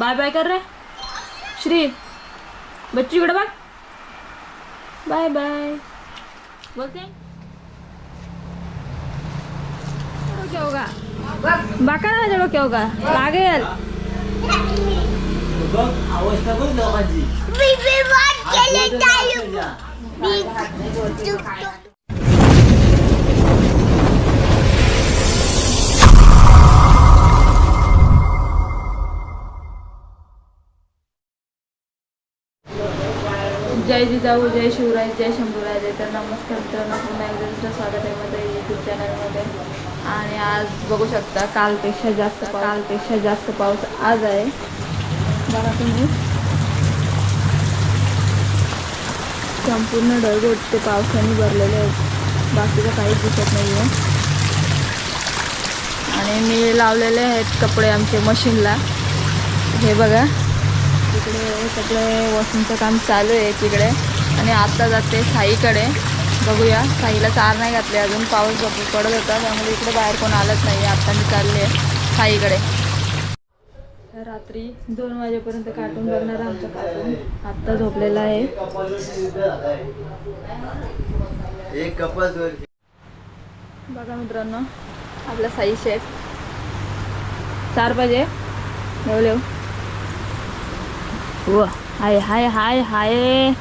Bye bye कर रे श्री बच्चू इकडे बघ बाय बाय बोलते डोक्या होगा? बाका ना माझ्या डोक्या होगा लागेल अवस्था बघ लोकांची जय जिजाऊ जय शिवराय जय शंभूराय तर नमस्कार तर पुन्हा एकदा तुमचं स्वागत आहे मध्ये यूट्यूब चॅनलमध्ये आणि आज बघू शकता कालपेक्षा जास्त कालपेक्षा जास्त पाऊस आज आहे. बघा तुम्ही. संपूर्ण ढळगोट ते पावसाने भरलेले आहेत. बाकीचं काहीच दिसत नाही आहे आणि मी लावलेले आहेत कपडे आमचे मशीनला. हे बघा. तिकडे कपडे वॉशिंगचं काम चालू आहे तिकडे. आणि आता जाते साईकडे. बघूया. साईला चार नाही घातले. अजून पाऊस पडत होता. त्यामुळे इकडे बाहेर कोण आलंच नाही आत्ता मी चालले आहे साईकडे. रात्री दोन वाजेपर्यंत कार्टून बघणार आमचं कार्टून आत्ता झोपलेला आहे. एक बघा मित्रांनो आपला साई शेफ चार पाहिजे. येऊ व हाय हाय हाय हाय.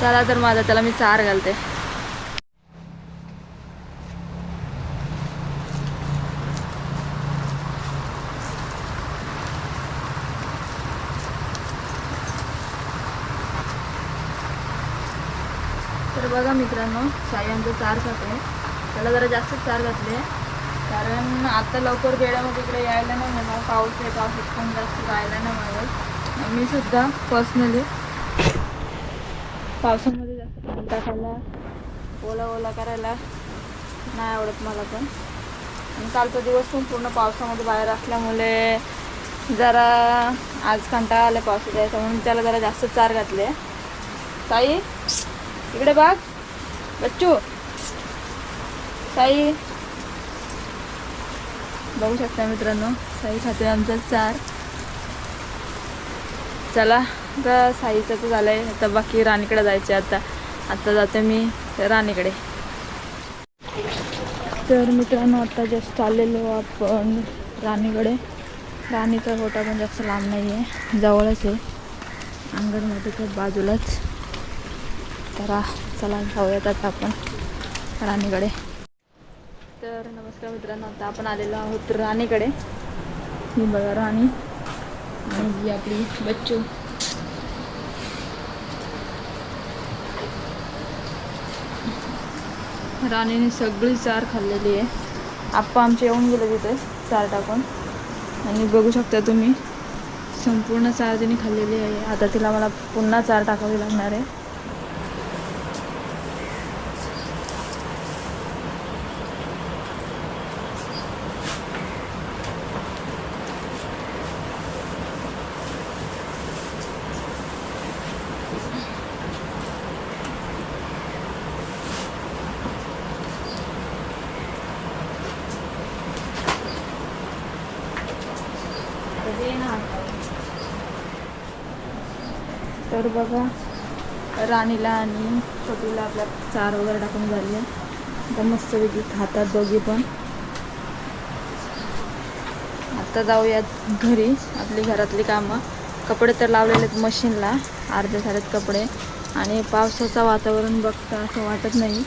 चला तर माझा त्याला मी चार घालते. बघा मित्रांनो साई चार खाते त्याला जरा जास्त चार घातले. कारण आता लवकर वेळेमध्ये इकडे यायला नाही मला पाऊस आहे पावसात पण जास्त राहायला नाही माझं मी सुद्धा पर्सनली पावसामध्ये जास्त पाणी टाकायला ओला ओला करायला नाही आवडत मला पण. आणि कालचा दिवस पण पूर्ण पावसामध्ये बाहेर असल्यामुळे जरा आज कंटाळा आला पावसाचा यायचा म्हणून त्याला जरा जास्त चार घातले. ताई? इकडे बघ. बच्चू. साई. बघू शकता मित्रांनो साई खाते आमचा चार. चला आता साईचं तर झालंय. आता बाकी राणीकडे जायचे आता. आता जाते मी राणीकडे. तर मित्रांनो आता जस्ट चाललेलो आपण राणीकडे. राणीचा गोटा पण जास्त लांब नाही आहे जवळच आहे. अंगणमध्ये तर बाजूलाच. तर चला जाऊयात आता आपण राणीकडे. तर नमस्कार मित्रांनो आता आपण आलेलो आहोत राणीकडे. ही बघा राणी आणि ही आपली बच्चू. राणीने सगळी चार खाल्लेली आहे. आप्पा आमचे येऊन गेले तिथे चार टाकून. आणि बघू शकता तुम्ही संपूर्ण चार तिने खाल्लेली आहे. आता तिला मला पुन्हा चार टाकावी लागणार आहे. तर बघा राणीला आणि छोटीला आपल्या चार वगैरे टाकून झाली आहे. आता मस्तपैकी खातात दोघी पण. आता जाऊयात घरी आपली घरातली कामं. कपडे तर लावलेले आहेत मशीनला अर्धे झालेत कपडे. आणि पावसाचं वातावरण बघता असं वाटत नाही.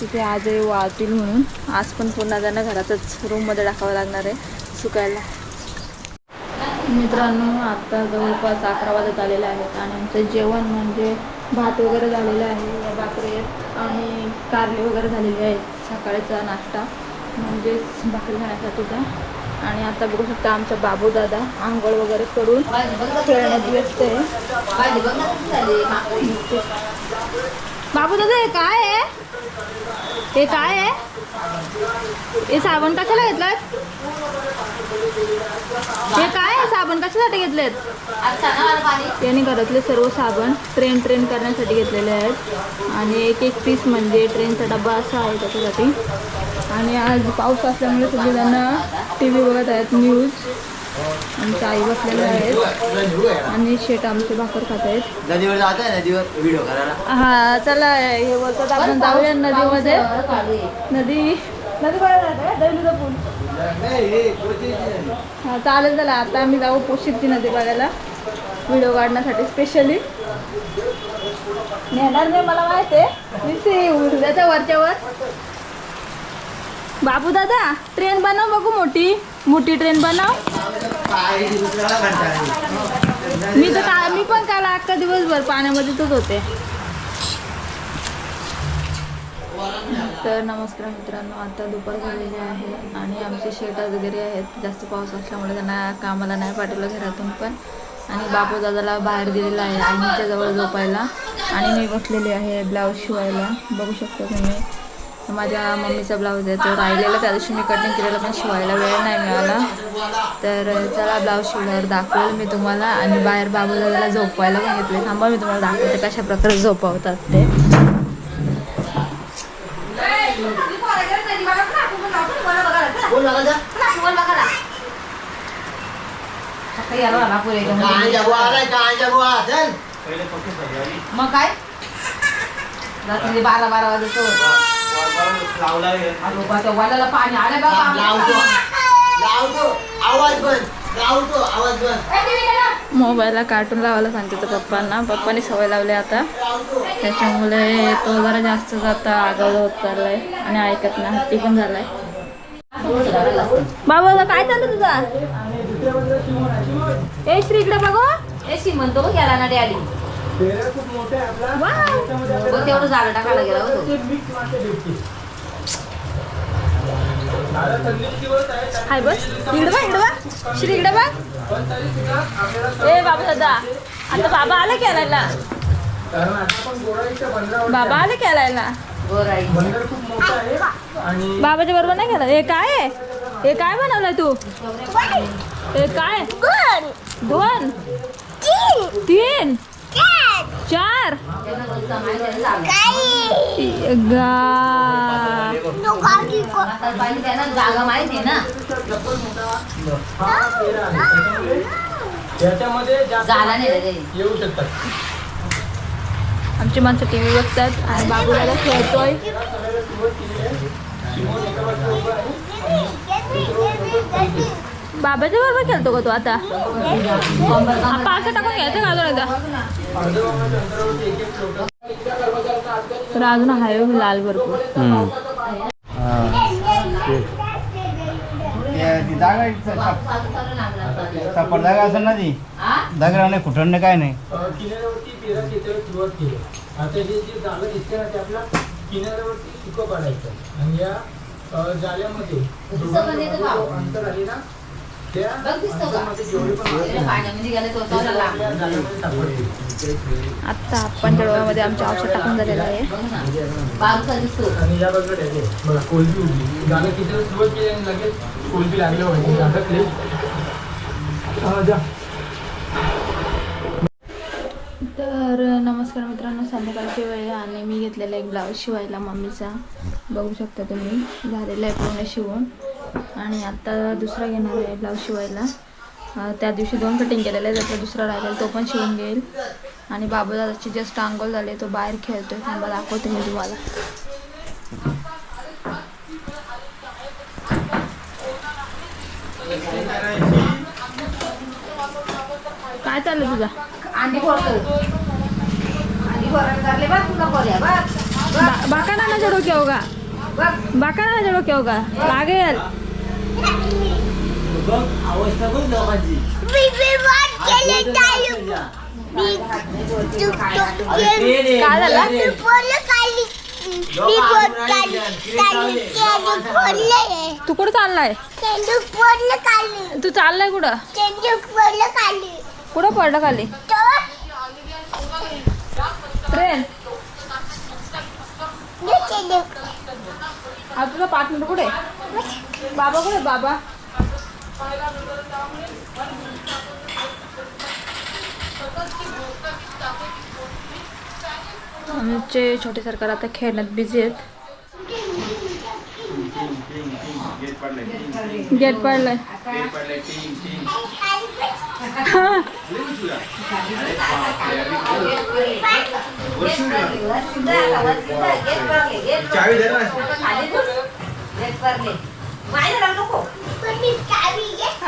तिथे आजही वाळतील म्हणून. आज पण पुन्हा त्यांना घरातच रूममध्ये टाकावं लागणार आहे सुकायला. मित्रांनो आत्ता जवळपास अकरा वाजत आलेले आहेत आणि आमचं जेवण म्हणजे भात वगैरे झालेलं आहे या भाकरी आणि कारले वगैरे झालेले आहेत सकाळचा नाश्ता म्हणजेच भाकरी खाण्यासाठीचा आणि आता बघू शकता आमचा बाबू दादा आंघोळ वगैरे करून खेळण्यात व्यस्त आहे. बाबू दादा हे काय आहे? हे काय आहे? हे साबण कशाला घेतलात हे काय आहे? साबण कशासाठी घेतलेत? त्यांनी घरातले सर्व साबण ट्रेन ट्रेन करण्यासाठी घेतलेले आहेत. आणि एक एक पीस म्हणजे ट्रेनचा डबा असा आहे त्याच्यासाठी. आणि आज पाऊस असल्यामुळे सगळे त्यांना टी व्ही बघत आहेत न्यूज आमच्या आई बसलेल्या आहेत. आणि शेट आमचे भाकर खात आहेत. हा चला हे बोलतात आपण जाऊया नदीमध्ये. नदी नदी हा चालेल चला. आता आम्ही जाऊ पोशिकची नदी बघायला. व्हिडिओ काढण्यासाठी स्पेशली नेणार नाही मला माहिती आहे. मी वरच्यावर बाबू दादा ट्रेन बनव बघू मोठी. मोठी ट्रेन बनव. मी तर का मी पण काल अख्खा दिवसभर पाण्यामध्येच होते. तर नमस्कार मित्रांनो आता दुपार झालेली आहे आणि आमचे शेट वगैरे आहेत. जास्त पाऊस असल्यामुळे त्यांना कामाला नाही पाठवलं घरातून पण. आणि बापू दादाला बाहेर दिलेला आहे आईच्या जवळ झोपायला. आणि मी बसलेली आहे ब्लाऊज शिवायला. बघू शकतो तुम्ही. माझ्या मम्मीचा ब्लाऊज आहे तो राहिलेला त्या दिवशी मी कटिंग केलेला पण शिवायला वेळ नाही मिळाला. तर चला ब्लाऊज शिवल्यावर दाखवेल मी तुम्हाला. आणि बाहेर बाबू दादाला झोपायला पण घेतले थांबा मी तुम्हाला दाखवते कशा प्रकारे झोपवतात ते. बोल जा. मग काय? रात्री बारा बारा वाजता वाल्याला पाणी आलं बघा लावतो. लावतो. आवाज बंद. लावतो. आवाज बंद. मोबाईलला कार्टून लावायला सांगते तर पप्पांना. पप्पानी सवय लावली आता. त्याच्यामुळे तो जरा जास्त जाता आगाव होत चाललाय आणि ऐकत नाही. हट्टी पण झालाय. बाबा काय चाललं तुझा? ए श्री इकडे बघू. ए म्हणतो बघ याला ना डॅडी तेवढं टाकायला गेला हाय बस. इकडे इकडे श्री इकडे ए बाबा दादा. आता बाबा आले खेळायला. बाबा आले खेळायला. बाबाच्या बरोबर नाही गेला हे काय आहे? हे काय बनवलंय तू? हे काय? दोन. तीन. चार. गा. पाहिजे त्यांना जागा माहिती आहे ना. याच्यामध्ये जास्त झाला नाही रे. ते. येऊ शकतात. आमची माणसं टी व्ही बघतात आणि बाबूला खेळतोय. बाबाच्या बरोबर खेळतो का तू आता? आपण असं टाकून घ्यायचं का अजून एकदा? तर अजून आहे हो लाल भरपूर. सफर जागा असेल ना ती? दगडा नाही कुठं काय नाही. किनाऱ्यावरती पेरा खेचायला सुरुवात केली. आता हे जे जागा दिसते ना ते आपल्या किनाऱ्यावरती सुकं पाडायचं. आणि या अं, जाळ्यामध्ये दिसतं पण येतं का? जो अंतर आहे ना त्या बघ दिसतं का? अंतरामध्ये जेवढे पण ते पाण्यामध्ये गेले तो ते चालला आपल्या जाळ्यामध्ये सापडतील. आत्ता आपण डोळ्यामध्ये आमच्या औषध टाकून झालेलं आहे. आणि या बाजूला. बघा कोलबी जागा किती सुरुवात केली आणि लगेच कोलबी लागलं जा तर नमस्कार मित्रांनो संध्याकाळची वेळ आहे आणि मी घेतलेला एक ब्लाऊज शिवायला मम्मीचा. बघू शकता तुम्ही झालेला आहे पूर्ण शिवून. आणि आता दुसरा घेणार आहे ब्लाऊज शिवायला. त्या दिवशी दोन कटिंग केलेलं आहे त्यातला दुसरा राहिलेला तो पण शिवून घेईल. आणि बाबूदादाची जस्ट आंघोळ झाली तो बाहेर खेळतो आहे थांबा दाखवते मी तुम्हाला. काय चाललं तुझा? अंडी फोडतो अंडी फोडायला लागले बघ तुला फोड्या बघ. बा- बाका नानाच्या डोक्या होगा बघ. बाका नानाच्या डोक्या होगा लागेल काय झालं? तू कुठं चाललाय? तू चाललाय कुठं? कुठं पडलं खाली? ट्रेन. हा तुझा पार्टनर कुठे? बाबा कुठे बाबा? आमचे छोटे सरकार आता खेळण्यात बिझी आहेत. गेट पडलाय.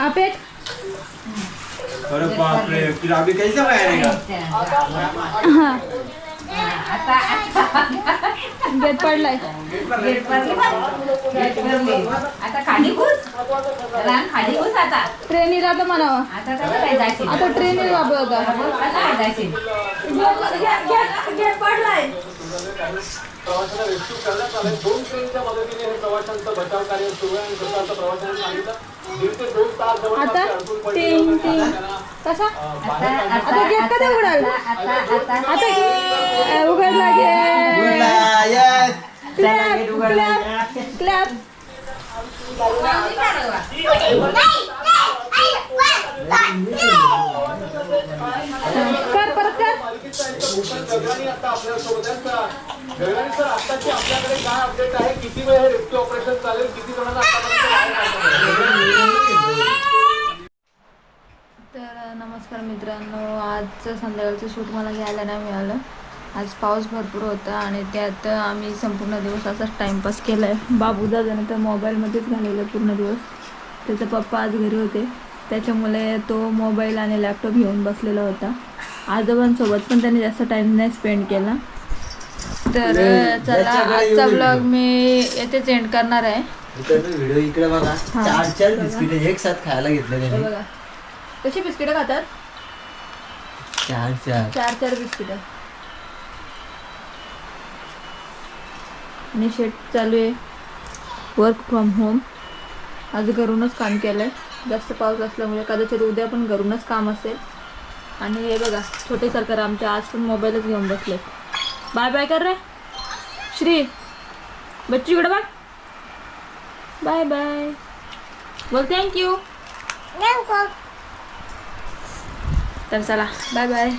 आपेट अरे बापरे अभी कैसा बाहेर आहे का गेट पडलाय. आता खाली घुस. रान खाली घुस आता. ट्रेन राहतं म्हणावं. आता कसं काय जायचं आता ट्रेन वापरत होता. कसं काय जायचं गेट पडलाय. प्रवाशांना रेस्क्यू करण्यात आलंय. दोन ट्रेनच्या मदतीने हे प्रवाशांचं बचाव कार्य सुरू आहे. आणि जसं आता प्रवाशांनी सांगितलं दीड ते दोन तास जवळपास आता? अडकून पडले कसा? आता गेट कधी उघडाल? आता आता तर गगराणी सर आत्ताची आपल्याकडे काय अपडेट आहे किती वेळ हे रेस्क्यू ऑपरेशन चालेल किती जणांना तर नमस्कार मित्रांनो. आजचं संध्याकाळचं शूट मला घ्यायला नाही मिळालं. आज पाऊस भरपूर होता आणि त्यात आम्ही संपूर्ण दिवस असाच टाईमपास केला आहे बाबू दादाने तर मोबाईलमध्येच घालवलं पूर्ण दिवस. त्याचे पप्पा आज घरी होते. त्याच्यामुळे तो मोबाईल आणि लॅपटॉप घेऊन बसलेला होता. आजोबांसोबत पण त्याने जास्त टाईम नाही स्पेंड केला. तर चला आजचा ब्लॉग मी येथेच एंड करणार आहे. व्हिडिओ इकडे बघा. चार चार बिस्किट एक साथ खायला घेतले त्याने. बघा. कशी बिस्किटं खातात? चार चार. चार चार बिस्किटं. आणि शेट चालू आहे. वर्क फ्रॉम होम आज घरूनच काम केलं आहे जास्त पाऊस असल्यामुळे कदाचित उद्या पण घरूनच काम असेल. आणि हे बघा छोटे सरकार आमचे आज पण मोबाईलच घेऊन बसले बाय बाय कर रे. श्री बच्ची इकडे बघ. बाय बाय बोल थँक्यू. तर चला बाय बाय